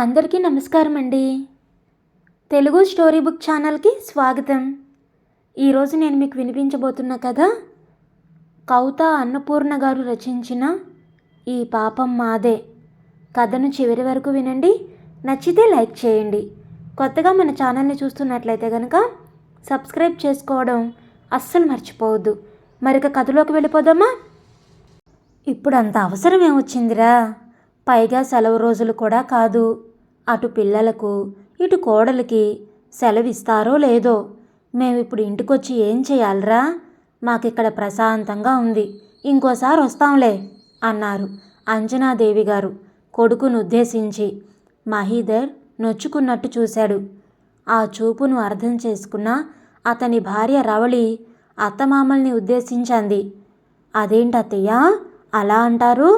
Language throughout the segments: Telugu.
అందరికీ నమస్కారం అండి తెలుగు స్టోరీ బుక్ ఛానల్కి స్వాగతం. ఈరోజు నేను మీకు వినిపించబోతున్న కథ కౌత అన్నపూర్ణ గారు రచించిన ఈ పాపం మాదే. కథను చివరి వరకు వినండి నచ్చితే లైక్ చేయండి. కొత్తగా మన ఛానల్ని చూస్తున్నట్లయితే కనుక సబ్స్క్రైబ్ చేసుకోవడం అస్సలు మర్చిపోవద్దు. మరిక కథలోకి వెళ్ళిపోదామా? ఇప్పుడు అంత అవసరం ఏమొచ్చిందిరా పైగా సెలవు రోజులు కూడా కాదు. అటు పిల్లలకు ఇటు కోడలికి సెలవిస్తారో లేదో మేము ఇప్పుడు ఇంటికొచ్చి ఏం చేయాలరా? మాకిక్కడ ప్రశాంతంగా ఉంది. ఇంకోసారి వస్తాంలే అన్నారు అంజనాదేవి గారు కొడుకును ఉద్దేశించి. మహీధర్ నొచ్చుకున్నట్టు చూశాడు. ఆ చూపును అర్థం చేసుకున్న అతని భార్య రవళి అత్తమామల్ని ఉద్దేశించంది. అదేంటత్తయ్యా? అలా అంటారు?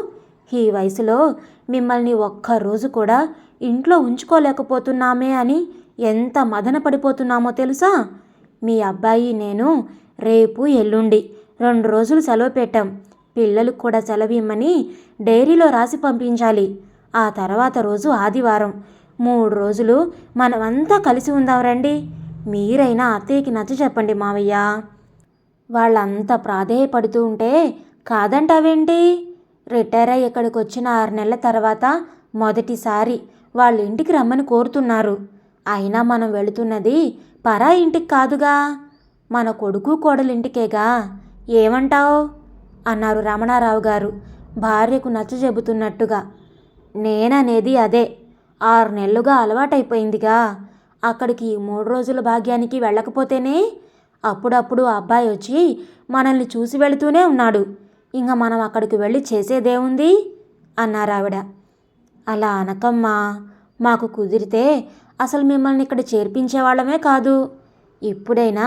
ఈ వయసులో మిమ్మల్ని ఒక్కరోజు కూడా ఇంట్లో ఉంచుకోలేకపోతున్నామే అని ఎంత మదన పడిపోతున్నామో తెలుసా? మీ అబ్బాయి నేను రేపు ఎల్లుండి రెండు రోజులు సెలవు పెట్టాం. పిల్లలకు కూడా సెలవు ఇమ్మని డైరీలో రాసి పంపించాలి. ఆ తర్వాత రోజు ఆదివారం. మూడు రోజులు మనమంతా కలిసి ఉందాం రండి. మీరైనా అత్తయ్యకి నచ్చ చెప్పండి మావయ్య. వాళ్ళంతా ప్రాధేయపడుతూ ఉంటే కాదంటావేంటి? రిటైర్ అయ్యి ఇక్కడికి వచ్చిన ఆరు నెలల తర్వాత మొదటిసారి వాళ్ళ ఇంటికి రమ్మని కోరుతున్నారు. అయినా మనం వెళుతున్నది పరా ఇంటికి కాదుగా. మన కొడుకు కోడలింటికేగా. ఏమంటావు? అన్నారు రమణారావు గారు భార్యకు నచ్చ చెబుతున్నట్టుగా. నేననేది అదే. ఆరు నెలలుగా అలవాటైపోయిందిగా. అక్కడికి మూడు రోజుల భాగ్యానికి వెళ్ళకపోతేనే అప్పుడప్పుడు అబ్బాయి వచ్చి మనల్ని చూసి వెళుతూనే ఉన్నాడు. ఇంకా మనం అక్కడికి వెళ్ళి చేసేదేముంది అన్నారు ఆవిడ. అలా అనకమ్మా మాకు కుదిరితే అసలు మిమ్మల్ని ఇక్కడ చేర్పించేవాళ్ళమే కాదు. ఇప్పుడైనా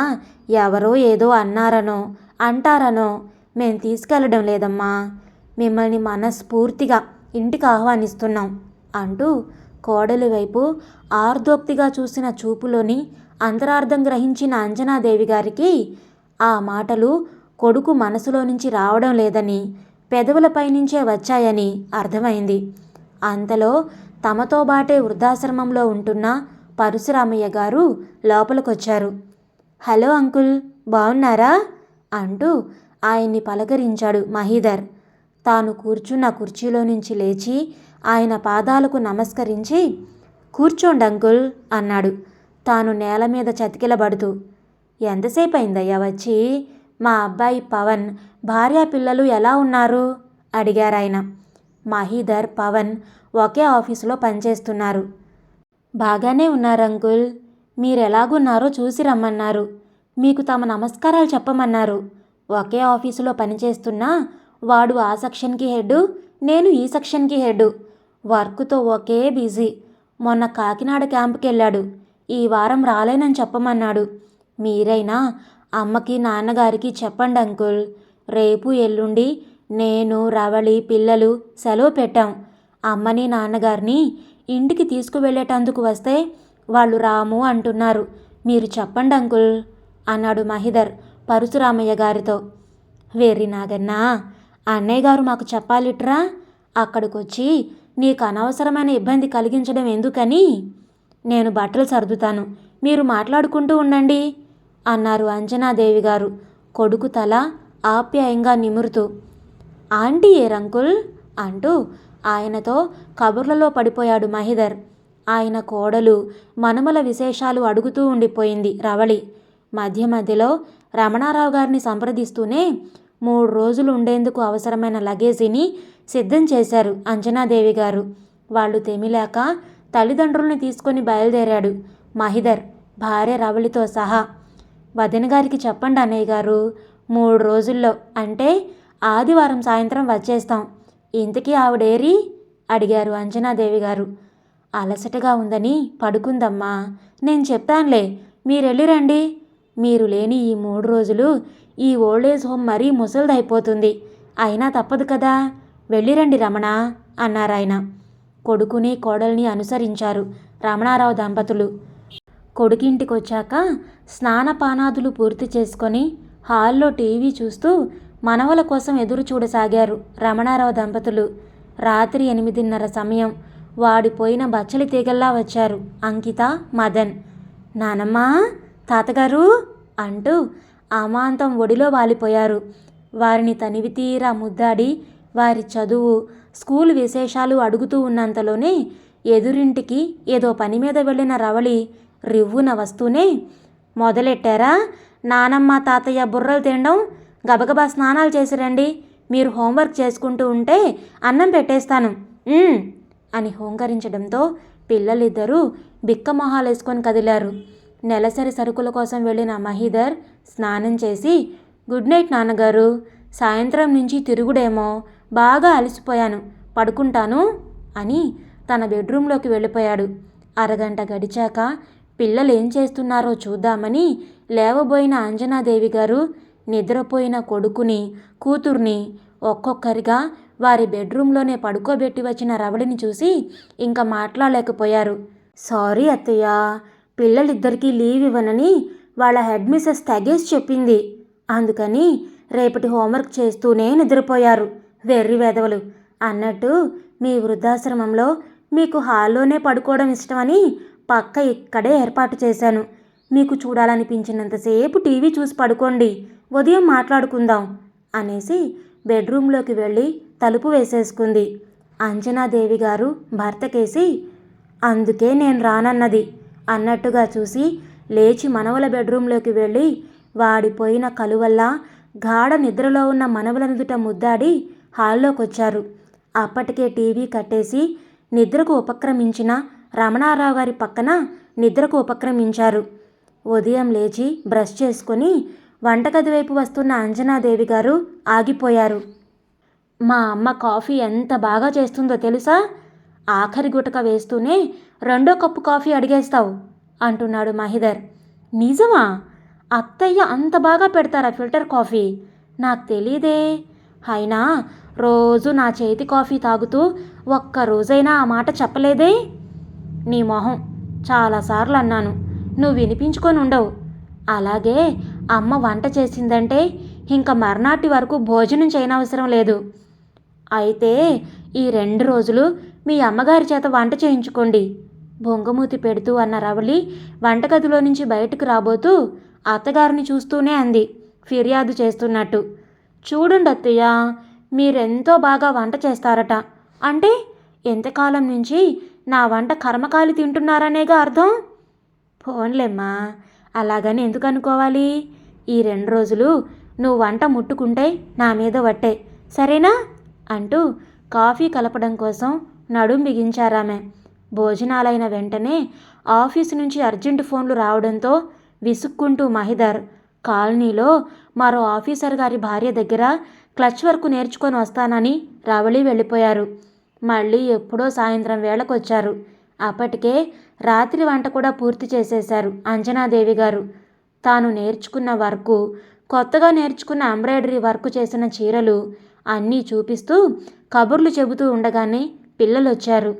ఎవరో ఏదో అన్నారనో అంటారనో మేము తీసుకెళ్ళడం లేదమ్మా. మిమ్మల్ని మనస్ఫూర్తిగా ఇంటికి ఆహ్వానిస్తున్నాం అంటూ కోడలి వైపు ఆర్దోక్తిగా చూసిన చూపులోని అంతరార్థం గ్రహించిన అంజనాదేవి గారికి ఆ మాటలు కొడుకు మనసులో నుంచి రావడం లేదని పెదవులపై నుంచే వచ్చాయని అర్థమైంది. అంతలో తమతో బాటే వృద్ధాశ్రమంలో ఉంటున్న పరశురామయ్య గారు లోపలికొచ్చారు. హలో అంకుల్ బాగున్నారా అంటూ ఆయన్ని పలకరించాడు మహీధర్. తాను కూర్చున్న కుర్చీలో నుంచి లేచి ఆయన పాదాలకు నమస్కరించి కూర్చోండి అంకుల్ అన్నాడు. తాను నేల మీద చతికిలబడుతూ ఎంతసేపు అయిందయ్యా వచ్చి? మా అబ్బాయి పవన్ భార్యా పిల్లలు ఎలా ఉన్నారు? అడిగారాయన. మహీధర్ పవన్ ఒకే ఆఫీసులో పనిచేస్తున్నారు. బాగానే ఉన్నారు అంకుల్. మీరెలాగున్నారో చూసి రమ్మన్నారు. మీకు తమ నమస్కారాలు చెప్పమన్నారు. ఒకే ఆఫీసులో పనిచేస్తున్నా వాడు ఆ సెక్షన్కి హెడ్ నేను ఈ సెక్షన్కి హెడ్ వర్క్తో ఒకే బిజీ. మొన్న కాకినాడ క్యాంప్కి వెళ్ళాడు ఈ వారం రాలేనని చెప్పమన్నాడు. మీరైనా అమ్మకి నాన్నగారికి చెప్పండి అంకుల్. రేపు ఎల్లుండి నేను రవళి పిల్లలు సెలవు పెట్టాం. అమ్మని నాన్నగారిని ఇంటికి తీసుకువెళ్ళేటందుకు వస్తే వాళ్ళు రాము అంటున్నారు. మీరు చెప్పండి అంకుల్ అన్నాడు మహిధర్ పరశురామయ్య గారితో. వేరి నాగన్నా అన్నయ్య గారు మాకు చెప్పాలిట్రా? అక్కడికొచ్చి నీకు అనవసరమైన ఇబ్బంది కలిగించడం ఎందుకని? నేను బట్టలు సర్దుతాను. మీరు మాట్లాడుకుంటూ ఉండండి. అన్నారు అంజనాదేవి గారు. కొడుకు తల ఆప్యాయంగా నిమురుతూ ఆంటీ ఏరంకుల్ అంటూ ఆయనతో కబుర్లలో పడిపోయాడు మహిధర్ ఆయన కోడలు మనుమల విశేషాలు అడుగుతూ ఉండిపోయింది రవళి. మధ్య మధ్యలో రమణారావు గారిని సంప్రదిస్తూనే మూడు రోజులు ఉండేందుకు అవసరమైన లగేజీని సిద్ధం చేశారు అంజనాదేవి గారు. వాళ్ళు తెమిలాక తల్లిదండ్రుల్ని తీసుకొని బయలుదేరాడు మహిధర్ భార్య రవళితో సహా వదిన గారికి చెప్పండి అన్నయ్య గారు. మూడు రోజుల్లో అంటే ఆదివారం సాయంత్రం వచ్చేస్తాం. ఇంతకీ ఆవిడేరి? అడిగారు అంజనాదేవి గారు. అలసటగా ఉందని పడుకుందమ్మా. నేను చెప్తానులే మీరెళ్ళి రండి. మీరు లేని ఈ మూడు రోజులు ఈ ఓల్డేజ్ హోమ్ మరీ ముసలిదైపోతుంది. అయినా తప్పదు కదా. వెళ్ళిరండి రమణ అన్నారాయన కొడుకుని కోడల్ని అనుసరించారు రమణారావు దంపతులు. కొడుకింటికొచ్చాక స్నానపానాదులు పూర్తి చేసుకొని హాల్లో టీవీ చూస్తూ మనవల కోసం ఎదురు చూడసాగారు రమణారావు దంపతులు. రాత్రి ఎనిమిదిన్నర సమయం. వాడిపోయిన బచ్చలి తీగల్లా వచ్చారు అంకిత మదన్. నానమ్మా తాతగారు అంటూ అమాంతం ఒడిలో వాలిపోయారు. వారిని తనివి తీరా ముద్దాడి వారి చదువు స్కూల్ విశేషాలు అడుగుతూ ఉన్నంతలోనే ఎదురింటికి ఏదో పని మీద వెళ్ళిన రవళి రివ్వున వస్తూనే మొదలెట్టారా? నానమ్మ తాతయ్య బుర్రలు తినడం గబగబా స్నానాలు చేసి రండి. మీరు హోంవర్క్ చేసుకుంటూ ఉంటే అన్నం పెట్టేస్తాను. అని హోంకరించడంతో పిల్లలిద్దరూ బిక్కమొహాలు వేసుకొని కదిలారు. నెలసరి సరుకుల కోసం వెళ్ళిన మహీధర్ స్నానం చేసి గుడ్ నైట్ నాన్నగారు. సాయంత్రం నుంచి తిరుగుడేమో. బాగా అలసిపోయాను. పడుకుంటాను అని తన బెడ్రూంలోకి వెళ్ళిపోయాడు. అరగంట గడిచాక పిల్లలు ఏం చేస్తున్నారో చూద్దామని లేవబోయిన అంజనాదేవి గారు నిద్రపోయిన కొడుకుని కూతుర్ని ఒక్కొక్కరిగా వారి బెడ్రూమ్లోనే పడుకోబెట్టి వచ్చిన రవళిని చూసి ఇంకా మాట్లాడలేకపోయారు. సారీ అత్తయ్య పిల్లలిద్దరికీ లీవ్ ఇవ్వనని వాళ్ళ హెడ్ మిస్సెస్ తగేసి చెప్పింది. అందుకని రేపటి హోంవర్క్ చేస్తూనే నిద్రపోయారు. వెర్రి వెధవలు అన్నట్టు మీ వృద్ధాశ్రమంలో మీకు హాల్లోనే పడుకోవడం ఇష్టమని పక్క ఇక్కడే ఏర్పాటు చేశాను. మీకు చూడాలనిపించినంతసేపు టీవీ చూసి పడుకోండి. ఉదయం మాట్లాడుకుందాం అనేసి బెడ్రూమ్లోకి వెళ్ళి తలుపు వేసేసుకుంది. అంజనాదేవి గారు భర్తకేసి అందుకే నేను రానన్నది అన్నట్టుగా చూసి లేచి మనవల బెడ్రూమ్లోకి వెళ్ళి వాడిపోయిన కలువల్లా గాఢ నిద్రలో ఉన్న మనవలనుదుట ముద్దాడి హాల్లోకొచ్చారు. అప్పటికే టీవీ కట్టేసి నిద్రకు ఉపక్రమించిన రమణారావు గారి పక్కన నిద్రకు ఉపక్రమించారు. ఉదయం లేచి బ్రష్ చేసుకొని వంటగది వైపు వస్తున్న అంజనాదేవి గారు ఆగిపోయారు. మా అమ్మ కాఫీ ఎంత బాగా చేస్తుందో తెలుసా? ఆఖరి గుటక వేస్తూనే రెండో కప్పు కాఫీ అడిగేస్తావు అంటున్నాడు మహిదర్. నిజమా? అత్తయ్య అంత బాగా పెడతారా ఫిల్టర్ కాఫీ? నాకు తెలీదే. అయినా రోజు నా చేతి కాఫీ తాగుతూ ఒక్క రోజైనా ఆ మాట చెప్పలేదే? నీ మొహం చాలాసార్లు అన్నాను. నువ్వు వినిపించుకొని ఉండవు. అలాగే అమ్మ వంట చేసిందంటే ఇంకా మర్నాటి వరకు భోజనం చేయనవసరం లేదు. అయితే ఈ రెండు రోజులు మీ అమ్మగారి చేత వంట చేయించుకోండి. బొంగమూతి పెడుతూ అన్న రవళి వంటగదిలో నుంచి బయటకు రాబోతూ అత్తగారిని చూస్తూనే అంది ఫిర్యాదు చేస్తున్నట్టు. చూడండి అత్తయ్య మీరెంతో బాగా వంట చేస్తారట. అంటే ఎంతకాలం నుంచి నా వంట కర్మకాలు తింటున్నారనేగా అర్థం? ఫోన్లేమ్మా అలాగని ఎందుకు అనుకోవాలి ఈ రెండు రోజులు నువ్వు వంట ముట్టుకుంటే నా మీద వట్టే సరేనా? అంటూ కాఫీ కలపడం కోసం నడుం బిగించారామె. భోజనాలైన వెంటనే ఆఫీసు నుంచి అర్జెంటు ఫోన్లు రావడంతో విసుక్కుంటూ మహిదర్ కాలనీలో మరో ఆఫీసర్ గారి భార్య దగ్గర క్లచ్ వర్క్ నేర్చుకొని వస్తానని రావళి వెళ్ళిపోయారు. మళ్ళీ ఎప్పుడో సాయంత్రం వేళకొచ్చారు. అప్పటికే రాత్రి వంట కూడా పూర్తి చేసేశారు అంజనాదేవి గారు. తాను నేర్చుకున్న వర్కు కొత్తగా నేర్చుకున్న ఎంబ్రాయిడరీ వర్క్ చేసిన చీరలు అన్నీ చూపిస్తూ కబుర్లు చెబుతూ ఉండగానే పిల్లలు వచ్చారు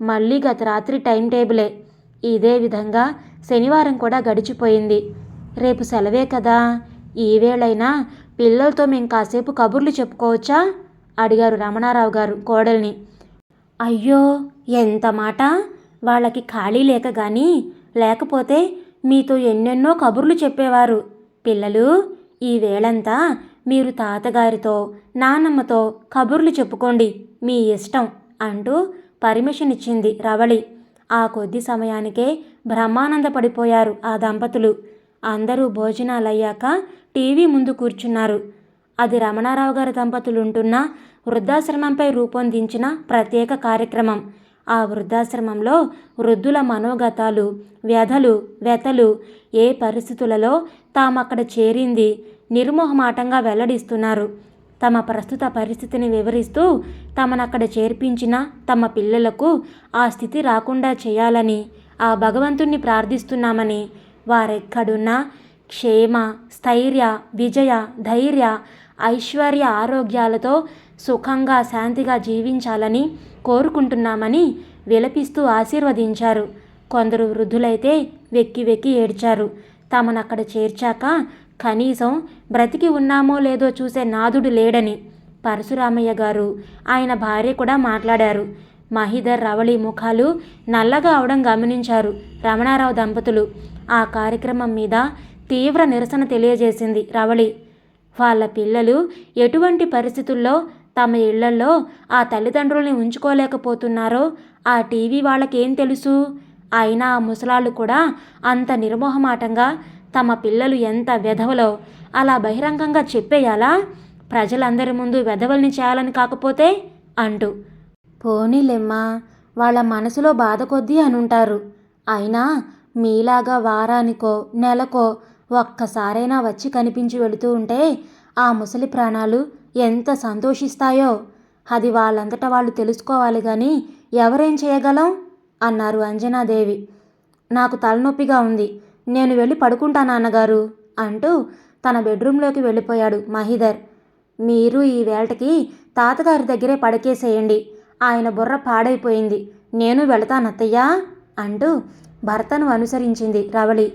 మళ్ళీ గత రాత్రి టైం టేబులే. ఇదే విధంగా శనివారం కూడా గడిచిపోయింది. రేపు సెలవే కదా. ఈ వేళైనా పిల్లలతో మేము కాసేపు కబుర్లు చెప్పుకోవచ్చా? అడిగారు రమణారావు గారు కోడల్ని. అయ్యో ఎంత మాట? వాళ్ళకి ఖాళీ లేక గాని లేకపోతే మీతో ఎన్నెన్నో కబుర్లు చెప్పేవారు. పిల్లలు ఈ వేళంతా మీరు తాతగారితో నానమ్మతో కబుర్లు చెప్పుకోండి మీ ఇష్టం అంటూ పర్మిషన్ ఇచ్చింది రవళి. ఆ కొద్ది సమయానికే బ్రహ్మానందపడిపోయారు ఆ దంపతులు. అందరూ భోజనాలయ్యాక టీవీ ముందు కూర్చున్నారు. అది రమణారావు గారి దంపతులుంటున్న వృద్ధాశ్రమంపై రూపొందించిన ప్రత్యేక కార్యక్రమం. ఆ వృద్ధాశ్రమంలో వృద్ధుల మనోగతాలు వ్యధలు వ్యతలు ఏ పరిస్థితులలో తామక్కడ చేరింది నిర్మోహమాటంగా వెల్లడిస్తున్నారు. తమ ప్రస్తుత పరిస్థితిని వివరిస్తూ తమనక్కడ చేర్పించిన తమ పిల్లలకు ఆ స్థితి రాకుండా చేయాలని ఆ భగవంతుణ్ణి ప్రార్థిస్తున్నామని వారెక్కడున్నా క్షేమ స్థైర్య విజయ ధైర్య ఐశ్వర్య ఆరోగ్యాలతో సుఖంగా శాంతిగా జీవించాలని కోరుకుంటున్నామని విలపిస్తూ ఆశీర్వదించారు. కొందరు వృద్ధులైతే వెక్కి వెక్కి ఏడ్చారు. తమనక్కడ చేర్చాక కనీసం బ్రతికి ఉన్నామో లేదో చూసే నాదుడు లేడని పరశురామయ్య గారు ఆయన భార్య కూడా మాట్లాడారు. మహిధర్ రవళి ముఖాలు నల్లగా అవడం గమనించారు రమణారావు దంపతులు. ఆ కార్యక్రమం మీద తీవ్ర నిరసన తెలియజేసింది రవళి. వాళ్ళ పిల్లలు ఎటువంటి పరిస్థితుల్లో తమ ఇళ్ళలో ఆ తల్లిదండ్రుల్ని ఉంచుకోలేకపోతున్నారో ఆ టీవీ వాళ్ళకేం తెలుసు? అయినా ఆ ముసలాళ్ళు కూడా అంత నిర్మోహమాటంగా తమ పిల్లలు ఎంత వెధవలో? అలా బహిరంగంగా చెప్పేయాలా? ప్రజలందరి ముందు వెధవల్ని చేయాలని కాకపోతే? అంటూ. పోనీలెమ్మా వాళ్ళ మనసులో బాధ కొద్దీ అనుంటారు. అయినా మీలాగా వారానికో నెలకో ఒక్కసారైనా వచ్చి కనిపించి వెళుతూ ఉంటే ఆ ముసలి ప్రాణాలు ఎంత సంతోషిస్తాయో. అది వాళ్ళంతటా వాళ్ళు తెలుసుకోవాలి కానీ ఎవరేం చేయగలం? అన్నారు అంజనాదేవి. నాకు తలనొప్పిగా ఉంది. నేను వెళ్ళి పడుకుంటా నాన్నగారు అంటూ తన బెడ్రూంలోకి వెళ్ళిపోయాడు మహిధర్ మీరు ఈ వేళకి తాతగారి దగ్గరే పడకేసేయండి. ఆయన బుర్ర పాడైపోయింది. నేను వెళతానత్తయ్యా అంటూ భర్తను అనుసరించింది రవళి.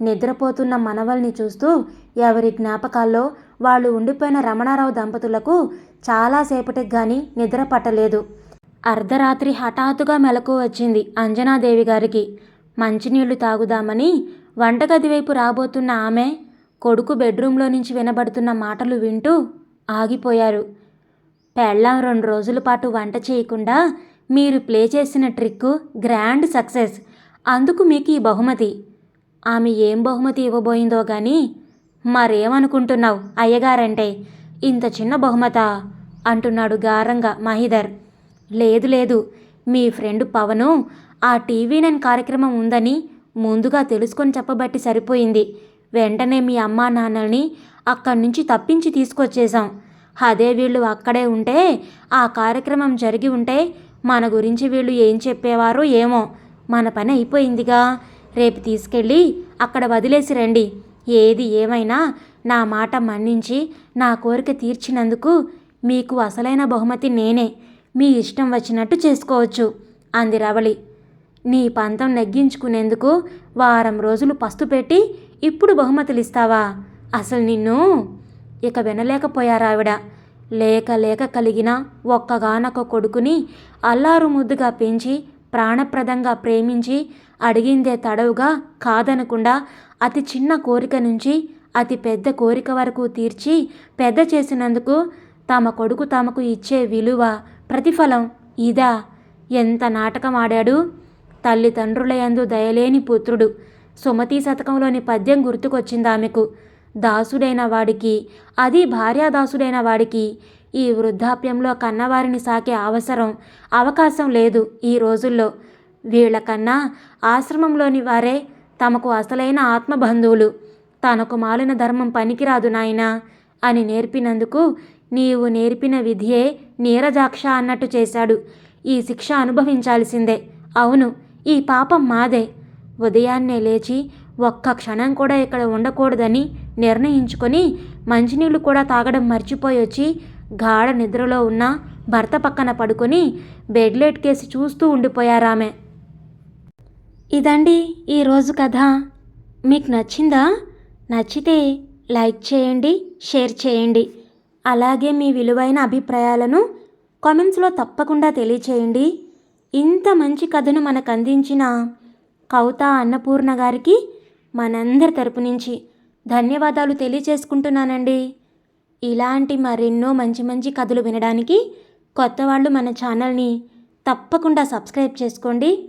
నిద్రపోతున్న మనవల్ని చూస్తూ ఎవరి జ్ఞాపకాల్లో వాళ్ళు ఉండిపోయిన రమణారావు దంపతులకు చాలాసేపటికి కానీ నిద్ర పట్టలేదు. అర్ధరాత్రి హఠాత్తుగా మెలకు వచ్చింది అంజనాదేవి గారికి. మంచినీళ్ళు తాగుదామని వంటగది వైపు రాబోతున్న ఆమె కొడుకు బెడ్రూంలో నుంచి వినబడుతున్న మాటలు వింటూ ఆగిపోయారు. పెళ్ళాం రెండు రోజుల పాటు వంట చేయకుండా మీరు ప్లే చేసిన ట్రిక్ గ్రాండ్ సక్సెస్. అందుకు మీకు ఈ బహుమతి. ఆమె ఏం బహుమతి ఇవ్వబోయిందో కానీ మరేమనుకుంటున్నావు అయ్యగారంటే? ఇంత చిన్న బహుమతా? అంటున్నాడు గారంగా మహిధర్ లేదు లేదు. మీ ఫ్రెండ్ పవను ఆ టీవీ నైన్ కార్యక్రమం ఉందని ముందుగా తెలుసుకొని చెప్పబట్టి సరిపోయింది. వెంటనే మీ అమ్మా నాన్నల్ని అక్కడి నుంచి తప్పించి తీసుకొచ్చేసాం అదే వీళ్ళు అక్కడే ఉంటే ఆ కార్యక్రమం జరిగి ఉంటే మన గురించి వీళ్ళు ఏం చెప్పేవారో ఏమో. మన పని అయిపోయిందిగా. రేపు తీసుకెళ్ళి అక్కడ వదిలేసి రండి. ఏది ఏమైనా నా మాట మన్నించి నా కోరిక తీర్చినందుకు మీకు అసలైన బహుమతి నేనే. మీ ఇష్టం వచ్చినట్టు చేసుకోవచ్చు అంది రవళి. నీ పంతం నెగ్గించుకునేందుకు వారం రోజులు పస్తు పెట్టి ఇప్పుడు బహుమతులు ఇస్తావా అసలు నిన్ను ఇక వినలేకపోయారావిడ. లేక లేక కలిగిన ఒక్కగానొక్క కొడుకుని అల్లారు ముద్దుగా పెంచి ప్రాణప్రదంగా ప్రేమించి అడిగిందే తడవుగా కాదనకుండా అతి చిన్న కోరిక నుంచి అతి పెద్ద కోరిక వరకు తీర్చి పెద్ద చేసినందుకు తమ కొడుకు తమకు ఇచ్చే విలువ ప్రతిఫలం ఇదా? ఎంత నాటకం ఆడాడు? తల్లిదండ్రుల యందు దయలేని పుత్రుడు. సుమతి శతకంలోని పద్యం గుర్తుకొచ్చింది ఆమెకు. దాసుడైన వాడికి అది భార్యాదాసుడైన వాడికి ఈ వృద్ధాప్యంలో కన్నవారిని సాకే అవసరం అవకాశం లేదు ఈ రోజుల్లో. వీళ్ళకన్నా ఆశ్రమంలోని వారే తమకు అసలైన ఆత్మబంధువులు. తనకు మాలిన ధర్మం పనికిరాదు నాయనా అని నేర్పినందుకు నీవు నేర్పిన విధియే నీరజాక్ష అన్నట్టు చేశాడు. ఈ శిక్ష అనుభవించాల్సిందే. అవును ఈ పాపం మాదే. ఉదయాన్నే లేచి ఒక్క క్షణం కూడా ఇక్కడ ఉండకూడదని నిర్ణయించుకొని మంచినీళ్ళు కూడా తాగడం మర్చిపోయి వచ్చి గాఢ నిద్రలో ఉన్న భర్త పక్కన పడుకొని బెడ్లెట్ కేసి చూస్తూ ఉండిపోయారామె. ఇదండి ఈరోజు కథ. మీకు నచ్చిందా? నచ్చితే లైక్ చేయండి షేర్ చేయండి. అలాగే మీ విలువైన అభిప్రాయాలను కామెంట్స్లో తప్పకుండా తెలియచేయండి. ఇంత మంచి కథను మనకు అందించిన కౌత అన్నపూర్ణ గారికి మనందరి తరపు నుంచి ధన్యవాదాలు తెలియచేసుకుంటున్నానండి. ఇలాంటి మరెన్నో మంచి మంచి కథలు వినడానికి కొత్త వాళ్ళు మన ఛానల్ని తప్పకుండా సబ్స్క్రైబ్ చేసుకోండి.